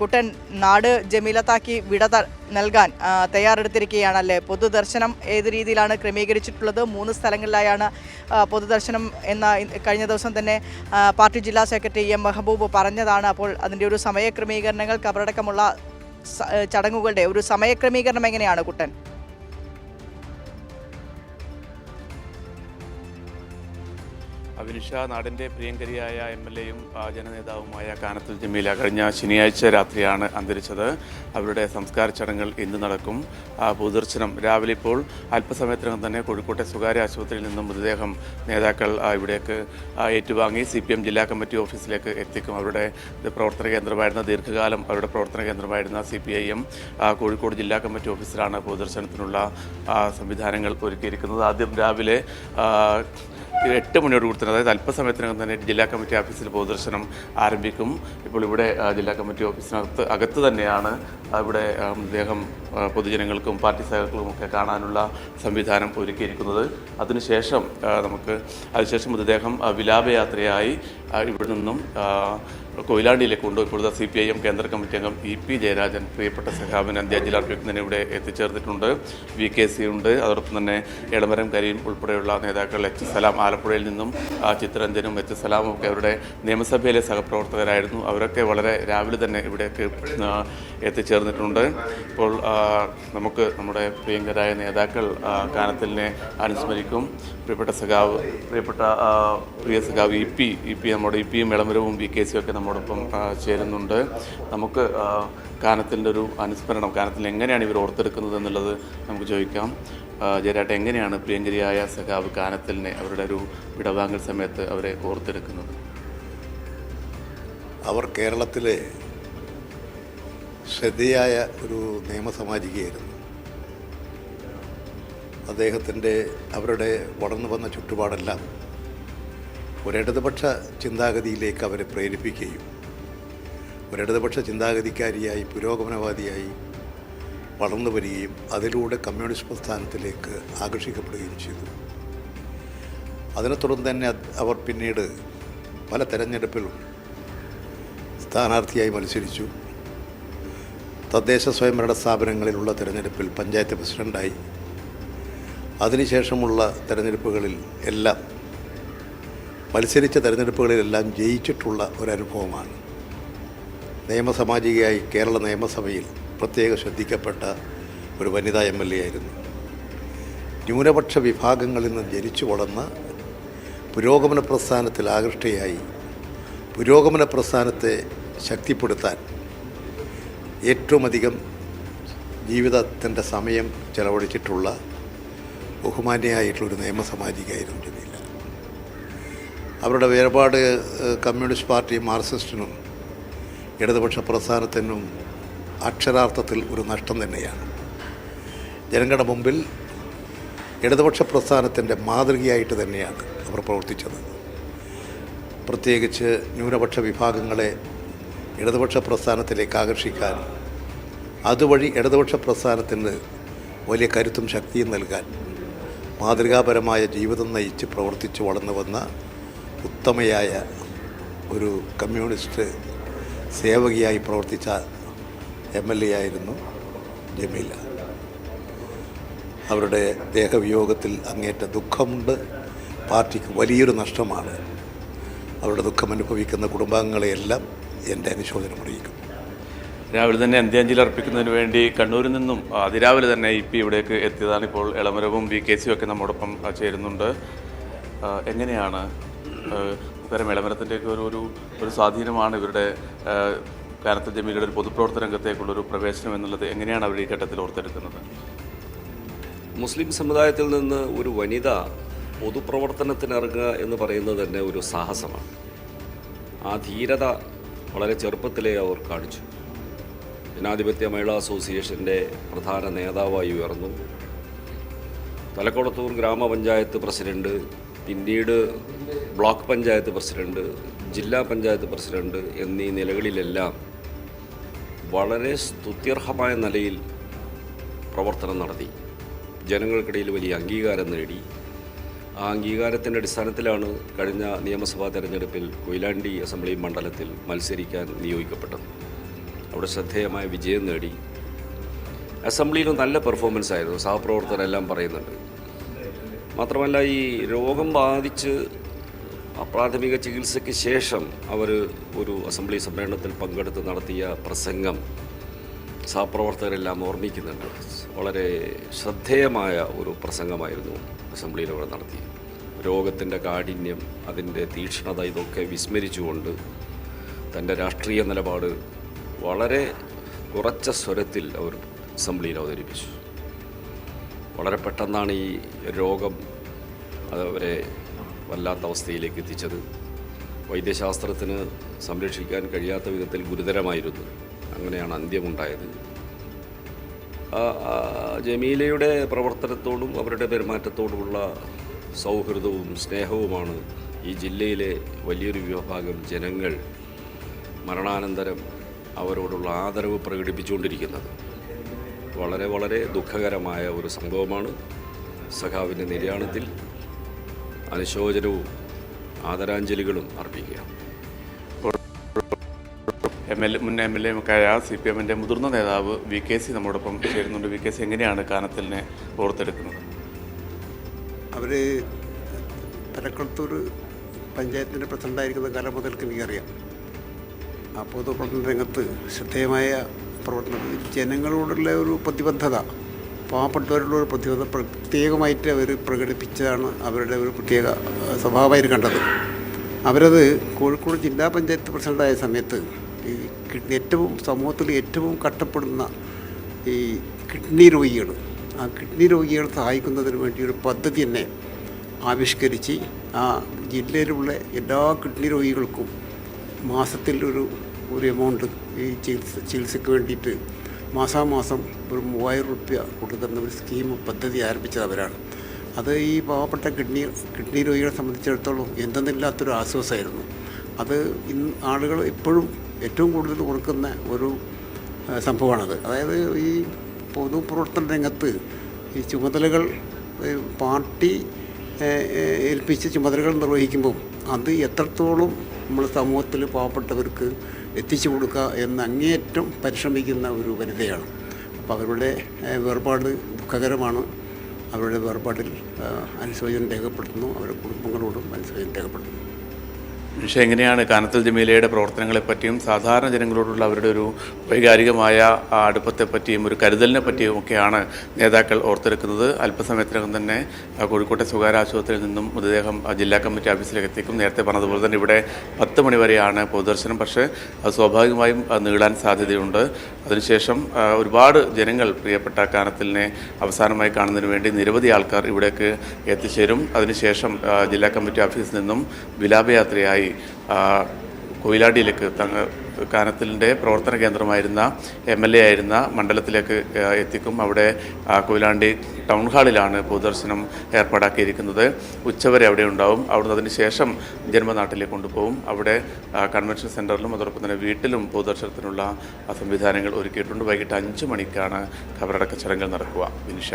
കുട്ടൻ നാട് ജമീലത്താക്കി വിട നൽകാൻ തയ്യാറെടുത്തിരിക്കുകയാണല്ലേ? പൊതുദർശനം ഏത് രീതിയിലാണ് ക്രമീകരിച്ചിട്ടുള്ളത്? മൂന്ന് സ്ഥലങ്ങളിലായാണ് പൊതുദർശനം എന്ന കഴിഞ്ഞ ദിവസം തന്നെ പാർട്ടി ജില്ലാ സെക്രട്ടറി എം മെഹബൂബ് പറഞ്ഞതാണ്. അപ്പോൾ അതിന്റെ ഒരു സമയക്രമീകരണങ്ങൾ കബറടക്കമുള്ള ചടങ്ങുകളുടെ ഒരു സമയക്രമീകരണം എങ്ങനെയാണ് കുട്ടൻ? അവിനിഷ നാടിന്റെ പ്രിയങ്കരിയായ എം എൽ എയും ജനനേതാവുമായ കാനത്തിൽ ജമീല കഴിഞ്ഞ ശനിയാഴ്ച രാത്രിയാണ് അന്തരിച്ചത്. അവരുടെ സംസ്കാര ചടങ്ങുകൾ ഇന്ന് നടക്കും. പൊതുദർശനം രാവിലെ ഇപ്പോൾ അല്പസമയത്തിനകം തന്നെ കോഴിക്കോട്ടെ സ്വകാര്യ ആശുപത്രിയിൽ നിന്നും മൃതദേഹം നേതാക്കൾ ഇവിടേക്ക് ഏറ്റുവാങ്ങി സി ജില്ലാ കമ്മിറ്റി ഓഫീസിലേക്ക് എത്തിക്കും. അവരുടെ പ്രവർത്തന കേന്ദ്രമായിരുന്ന ദീർഘകാലം അവരുടെ പ്രവർത്തന കേന്ദ്രമായിരുന്ന C P I M Kozhikode ജില്ലാ കമ്മിറ്റി ഓഫീസിലാണ് പൊതുദർശനത്തിനുള്ള സംവിധാനങ്ങൾ ഒരുക്കിയിരിക്കുന്നത്. ആദ്യം രാവിലെ എട്ട് മണിയോട് തന്നെ അതായത് അല്പസമയത്തിനകം തന്നെ ജില്ലാ കമ്മിറ്റി ഓഫീസിൽ പൊതുദർശനം ആരംഭിക്കും. ഇപ്പോൾ ഇവിടെ ജില്ലാ കമ്മിറ്റി ഓഫീസിനകത്ത് അകത്ത് തന്നെയാണ് ഇവിടെ അദ്ദേഹം പൊതുജനങ്ങൾക്കും പാർട്ടി സഹാക്കളും ഒക്കെ കാണാനുള്ള സംവിധാനം ഒരുക്കിയിരിക്കുന്നത്. അതിനുശേഷം നമുക്ക് അതിനുശേഷം മൃതദേഹം വിലാപയാത്രയായി ഇവിടെ നിന്നും കൊയിലാണ്ടിയിലേക്ക് കൊണ്ടുപോയി. ഇപ്പോഴത്തെ സി പി ഐ എം കേന്ദ്ര കമ്മിറ്റി അംഗം ഇ പി ജയരാജൻ പ്രിയപ്പെട്ട സഖാവിന് അന്ത്യാഞ്ജലി അർപ്പിക്കുന്നതിന് ഇവിടെ എത്തിച്ചേർന്നിട്ടുണ്ട്. വി കെ സി ഉണ്ട്. അതോടൊപ്പം തന്നെ എളമരം കരീം ഉൾപ്പെടെയുള്ള നേതാക്കൾ എച്ച് സലാം ആലപ്പുഴയിൽ നിന്നും ചിത്രരഞ്ജനും എച്ച് സലാമും ഒക്കെ അവരുടെ നിയമസഭയിലെ സഹപ്രവർത്തകരായിരുന്നു. അവരൊക്കെ വളരെ രാവിലെ തന്നെ ഇവിടേക്ക് എത്തിച്ചേർന്നിട്ടുണ്ട്. ഇപ്പോൾ നമുക്ക് നമ്മുടെ പ്രിയങ്കരായ നേതാക്കൾ കാനത്തലിനെ അനുസ്മരിക്കും. പ്രിയപ്പെട്ട സഖാവ് പ്രിയപ്പെട്ട പ്രിയ സഖാവ് ഇ പി ഇ പി നമ്മുടെ ഇ പിയും എളമരവും വി കെ സിയും ഒക്കെ നമ്മോടൊപ്പം ചേരുന്നുണ്ട്. നമുക്ക് ഗാനത്തിന്റെ ഒരു അനുസ്മരണം ഗാനത്തിൽ എങ്ങനെയാണ് ഇവർ ഓർത്തെടുക്കുന്നത് എന്നുള്ളത് നമുക്ക് ചോദിക്കാം. ജയരാട്ട് എങ്ങനെയാണ് പ്രിയങ്കരിയായ സഖാവ് കാനത്തിലിനെ അവരുടെ ഒരു വിടവാങ്ങൽ സമയത്ത് അവരെ ഓർത്തെടുക്കുന്നത്? അവർ കേരളത്തിലെ ശ്രദ്ധയായ ഒരു നിയമസമാജികയായിരുന്നു. അദ്ദേഹത്തിന്റെ അവരുടെ വളർന്നു വന്ന ചുറ്റുപാടെല്ലാം ഒരിടതുപക്ഷ ചിന്താഗതിയിലേക്ക് അവരെ പ്രേരിപ്പിക്കുകയും ഒരിടതുപക്ഷ ചിന്താഗതിക്കാരിയായി പുരോഗമനവാദിയായി വളർന്നു വരികയും അതിലൂടെ കമ്മ്യൂണിസ്റ്റ് പ്രസ്ഥാനത്തിലേക്ക് ആകർഷിക്കപ്പെടുകയും ചെയ്തു. അതിനെ തുടർന്ന് തന്നെ അവർ പിന്നീട് പല തെരഞ്ഞെടുപ്പിലും സ്ഥാനാർത്ഥിയായി മത്സരിച്ചു. തദ്ദേശ സ്വയംഭരണ സ്ഥാപനങ്ങളിലുള്ള തെരഞ്ഞെടുപ്പിൽ പഞ്ചായത്ത് പ്രസിഡന്റായി അതിനുശേഷമുള്ള തെരഞ്ഞെടുപ്പുകളിൽ എല്ലാം മത്സരിച്ച തെരഞ്ഞെടുപ്പുകളിലെല്ലാം ജയിച്ചിട്ടുള്ള ഒരനുഭവമാണ്. നിയമസാമാജികയായി കേരള നിയമസഭയിൽ പ്രത്യേക ശ്രദ്ധിക്കപ്പെട്ട ഒരു വനിതാ എം എൽ എ ആയിരുന്നു. ന്യൂനപക്ഷ വിഭാഗങ്ങളിൽ നിന്ന് ജനിച്ചു വളർന്ന് പുരോഗമന പ്രസ്ഥാനത്തിൽ ആകൃഷ്ടയായി പുരോഗമന പ്രസ്ഥാനത്തെ ശക്തിപ്പെടുത്താൻ ഏറ്റവും അധികം ജീവിതത്തിന്റെ സമയം ചെലവഴിച്ചിട്ടുള്ള ബഹുമാന്യയായിട്ടുള്ളൊരു നിയമസമാജികയായിരുന്നു. അവരുടെ വേർപാട് കമ്മ്യൂണിസ്റ്റ് പാർട്ടി മാർക്സിസ്റ്റിനും ഇടതുപക്ഷ പ്രസ്ഥാനത്തിനും അക്ഷരാർത്ഥത്തിൽ ഒരു നഷ്ടം തന്നെയാണ്. ജനങ്ങളുടെ മുമ്പിൽ ഇടതുപക്ഷ പ്രസ്ഥാനത്തിന്റെ മാതൃകയായിട്ട് തന്നെയാണ് അവർ പ്രവർത്തിച്ചത്. പ്രത്യേകിച്ച് ന്യൂനപക്ഷ വിഭാഗങ്ങളെ ഇടതുപക്ഷ പ്രസ്ഥാനത്തിലേക്ക് ആകർഷിക്കാൻ അതുവഴി ഇടതുപക്ഷ പ്രസ്ഥാനത്തിന് വലിയ കരുത്തും ശക്തിയും നൽകാൻ മാതൃകാപരമായ ജീവിതം നയിച്ച് പ്രവർത്തിച്ചു വളർന്നു വന്ന ഉത്തമയായ ഒരു കമ്മ്യൂണിസ്റ്റ് സേവകിയായി പ്രവർത്തിച്ച എം എൽ എ ആയിരുന്നു ജമീല. അവരുടെ ദേഹവിയോഗത്തിൽ അങ്ങേറ്റ ദുഃഖമുണ്ട്. പാർട്ടിക്ക് വലിയൊരു നഷ്ടമാണ്. അവരുടെ ദുഃഖം അനുഭവിക്കുന്ന കുടുംബാംഗങ്ങളെയെല്ലാം എന്റെ അനുശോചനം അറിയിക്കും. രാവിലെ തന്നെ അന്ത്യാഞ്ജലി അർപ്പിക്കുന്നതിന് വേണ്ടി കണ്ണൂരിൽ നിന്നും അതിരാവിലെ തന്നെ ഇ പി ഇവിടേക്ക് എത്തിയതാണ് ഇപ്പോൾ ഇളമരവും വി കെ സിയും ഒക്കെ നമ്മോടൊപ്പം ചേരുന്നുണ്ട്. എങ്ങനെയാണ് ആ, വിളംബരത്തിന്റെയൊക്കെ ഒരു ഒരു ഒരു സ്വാധീനമാണ്. ഇവരുടെ കാനത്ത് ജമീലയുടെ ഒരു പൊതുപ്രവർത്തന രംഗത്തേക്കുള്ള ഒരു പ്രവേശനം എന്നുള്ളത് എങ്ങനെയാണ് അവർ ഈ ഘട്ടത്തിൽ ഓർത്തെടുക്കുന്നത്? മുസ്ലിം സമുദായത്തിൽ നിന്ന് ഒരു വനിത പൊതുപ്രവർത്തനത്തിനിറങ്ങുക എന്ന് പറയുന്നത് തന്നെ ഒരു സാഹസമാണ്. ആ ധീരത വളരെ ചെറുപ്പത്തിലേ അവർ കാണിച്ചു. ജനാധിപത്യ മഹിളാ അസോസിയേഷന്റെ പ്രധാന നേതാവായി ഉയർന്നു. തലക്കുളത്തൂർ ഗ്രാമപഞ്ചായത്ത് പ്രസിഡന്റ് പിന്നീട് ബ്ലോക്ക് പഞ്ചായത്ത് പ്രസിഡന്റ് ജില്ലാ പഞ്ചായത്ത് പ്രസിഡന്റ് എന്നീ നിലകളിലെല്ലാം വളരെ സ്തുത്യർഹമായ നിലയിൽ പ്രവർത്തനം നടത്തി. ജനങ്ങൾക്കിടയിൽ വലിയ അംഗീകാരം നേടി. ആ അംഗീകാരത്തിന്റെ അടിസ്ഥാനത്തിലാണ് കഴിഞ്ഞ നിയമസഭാ തെരഞ്ഞെടുപ്പിൽ കൊയിലാണ്ടി അസംബ്ലി മണ്ഡലത്തിൽ മത്സരിക്കാൻ നിയോഗിക്കപ്പെട്ടത്. അവിടെ ശ്രദ്ധേയമായ വിജയം നേടി. അസംബ്ലിയിലും നല്ല പെർഫോമൻസ് ആയിരുന്നു സഹപ്രവർത്തകരെല്ലാം പറയുന്നുണ്ട്. മാത്രമല്ല ഈ രോഗം ബാധിച്ച് പ്രാഥമിക ചികിത്സയ്ക്ക് ശേഷം അവർ ഒരു അസംബ്ലി സമ്മേളനത്തിൽ പങ്കെടുത്ത് നടത്തിയ പ്രസംഗം സഹപ്രവർത്തകരെല്ലാം ഓർമ്മിക്കുന്നുണ്ട്. വളരെ ശ്രദ്ധേയമായ ഒരു പ്രസംഗമായിരുന്നു അസംബ്ലിയിൽ അവിടെ നടത്തി രോഗത്തിന്റെ കാഠിന്യം അതിന്റെ തീക്ഷ്ണത ഇതൊക്കെ വിസ്മരിച്ചുകൊണ്ട് തന്റെ രാഷ്ട്രീയ നിലപാട് വളരെ കുറച്ച സ്വരത്തിൽ അവർ അസംബ്ലിയിൽ അവതരിപ്പിച്ചു. വളരെ പെട്ടെന്നാണ് ഈ രോഗം അത് അവരെ വല്ലാത്ത അവസ്ഥയിലേക്ക് എത്തിച്ചത്. വൈദ്യശാസ്ത്രത്തിന് സംരക്ഷിക്കാൻ കഴിയാത്ത വിധത്തിൽ ഗുരുതരമായിരുന്നു. അങ്ങനെയാണ് അന്ത്യമുണ്ടായത്. ജമീലയുടെ പ്രവർത്തനത്തോടും അവരുടെ പെരുമാറ്റത്തോടുമുള്ള സൗഹൃദവും സ്നേഹവുമാണ് ഈ ജില്ലയിലെ വലിയൊരു വിഭാഗം ജനങ്ങൾ മരണാനന്തരം അവരോടുള്ള ആദരവ് പ്രകടിപ്പിച്ചുകൊണ്ടിരിക്കുന്നത്. വളരെ വളരെ ദുഃഖകരമായ ഒരു സംഭവമാണ്. സഖാവിന്റെ നിര്യാണത്തിൽ അനുശോചനവും ആദരാഞ്ജലികളും അർപ്പിക്കുക എം എൽ മുൻ എം എൽ എ ഒക്കെയായ സി പി എമ്മിന്റെ മുതിർന്ന നേതാവ് വി കെ സി നമ്മോടൊപ്പം ചേരുന്നുണ്ട്. വി കെ സി എങ്ങനെയാണ് കാനത്തിലിനെ ഓർത്തെടുക്കുന്നത്? അവർ തലക്കുളത്തൂർ പഞ്ചായത്തിന്റെ പ്രസിഡന്റായിരിക്കുന്ന കാലം മുതൽക്ക് എനിക്കറിയാം. ആ പൊതുപ്രവർത്തന രംഗത്ത് ശ്രദ്ധേയമായ പ്രവർത്തനം. ജനങ്ങളോടുള്ള ഒരു പ്രതിബദ്ധത പാവപ്പെട്ടവരുടെ ഒരു പ്രതിബദ്ധത പ്രത്യേകമായിട്ട് അവർ പ്രകടിപ്പിച്ചതാണ് അവരുടെ ഒരു പ്രത്യേക സ്വഭാവമായിട്ട് കണ്ടത്. അവരത് കോഴിക്കോട് ജില്ലാ പഞ്ചായത്ത് പ്രസിഡന്റായ സമയത്ത് ഈ ഏറ്റവും സമൂഹത്തിൽ ഏറ്റവും കഷ്ടപ്പെടുന്ന ഈ കിഡ്നി രോഗികൾ ആ കിഡ്നി രോഗികൾ സഹായിക്കുന്നതിന് വേണ്ടി ഒരു പദ്ധതി തന്നെ ആവിഷ്കരിച്ച് ആ ജില്ലയിലുള്ള എല്ലാ കിഡ്നി രോഗികൾക്കും മാസത്തിൽ ഒരു ഒരു എമൗണ്ട് ഈ ചികിത്സ ചികിത്സയ്ക്ക് വേണ്ടിയിട്ട് മാസാമാസം ഒരു മൂവായിരം റുപ്യ കൊടുക്കുന്ന ഒരു സ്കീം പദ്ധതി ആരംഭിച്ചത് അവരാണ്. അത് ഈ പാവപ്പെട്ട കിഡ്നി കിഡ്നി രോഗികളെ സംബന്ധിച്ചിടത്തോളം എന്തെന്നില്ലാത്തൊരു ആശ്വാസമായിരുന്നു. അത് ഇന്ന് ആളുകൾ ഇപ്പോഴും ഏറ്റവും കൂടുതൽ കൊടുക്കുന്ന ഒരു സംഭവമാണത്. അതായത് ഈ പൊതുപ്രവർത്തന രംഗത്ത് ഈ ചുമതലകൾ പാർട്ടി ഏൽപ്പിച്ച ചുമതലകൾ നിർവഹിക്കുമ്പോൾ അത് എത്രത്തോളം നമ്മൾ സമൂഹത്തിൽ പാവപ്പെട്ടവർക്ക് എത്തിച്ചു കൊടുക്കുക എന്ന് അങ്ങേയറ്റം പരിശ്രമിക്കുന്ന ഒരു വനിതയാണ്. അപ്പോൾ അവരുടെ വേർപാട് ദുഃഖകരമാണ്. അവരുടെ വേർപാടിൽ അനുശോചനം രേഖപ്പെടുത്തുന്നു. അവരുടെ കുടുംബങ്ങളോടും അനുശോചനം രേഖപ്പെടുത്തുന്നു. പക്ഷേ എങ്ങനെയാണ് കാനത്തൽ ജമീലയുടെ പ്രവർത്തനങ്ങളെപ്പറ്റിയും സാധാരണ ജനങ്ങളോടുള്ള അവരുടെ ഒരു വൈകാരികമായ അടുപ്പത്തെപ്പറ്റിയും ഒരു കരുതലിനെ പറ്റിയും ഒക്കെയാണ് നേതാക്കൾ ഓർത്തെടുക്കുന്നത്. അല്പസമയത്തിനകം തന്നെ കോഴിക്കോട്ടെ സ്വകാര്യ ആശുപത്രിയിൽ നിന്നും മൃതദേഹം ജില്ലാ കമ്മിറ്റി ഓഫീസിലേക്ക് എത്തിക്കും നേരത്തെ പറഞ്ഞതുപോലെ തന്നെ ഇവിടെ പത്ത് മണിവരെയാണ് പൊതുദർശനം. പക്ഷേ അത് സ്വാഭാവികമായും നീളാൻ സാധ്യതയുണ്ട്. അതിനുശേഷം ഒരുപാട് ജനങ്ങൾ പ്രിയപ്പെട്ട കാനത്തലിനെ അവസാനമായി കാണുന്നതിന് വേണ്ടി നിരവധി ആൾക്കാർ ഇവിടേക്ക് എത്തിച്ചേരും. അതിനുശേഷം ജില്ലാ കമ്മിറ്റി ഓഫീസിൽ നിന്നും വിലാപയാത്രയായി ആ, കൊയിലാടിയിലേക്ക് തങ്ങ കാനത്തിലിന്റെ പ്രവർത്തന കേന്ദ്രമായിരുന്ന എം എൽ എ ആയിരുന്ന മണ്ഡലത്തിലേക്ക് എത്തിക്കും. അവിടെ കൊയിലാണ്ടി ടൗൺ ഹാളിലാണ് പൊതുദർശനം ഏർപ്പാടാക്കിയിരിക്കുന്നത്. ഉച്ചവരെ അവിടെ ഉണ്ടാവും. അവിടുന്ന് അതിന് ശേഷം ജന്മനാട്ടിലേക്ക് കൊണ്ടുപോകും. അവിടെ കൺവെൻഷൻ സെന്ററിലും അതോടൊപ്പം തന്നെ വീട്ടിലും പൊതുദർശനത്തിനുള്ള സംവിധാനങ്ങൾ ഒരുക്കിയിട്ടുണ്ട്. വൈകിട്ട് അഞ്ച് മണിക്കാണ് ഖബറടക്ക ചടങ്ങുകൾ നടക്കുക. വിനിഷ.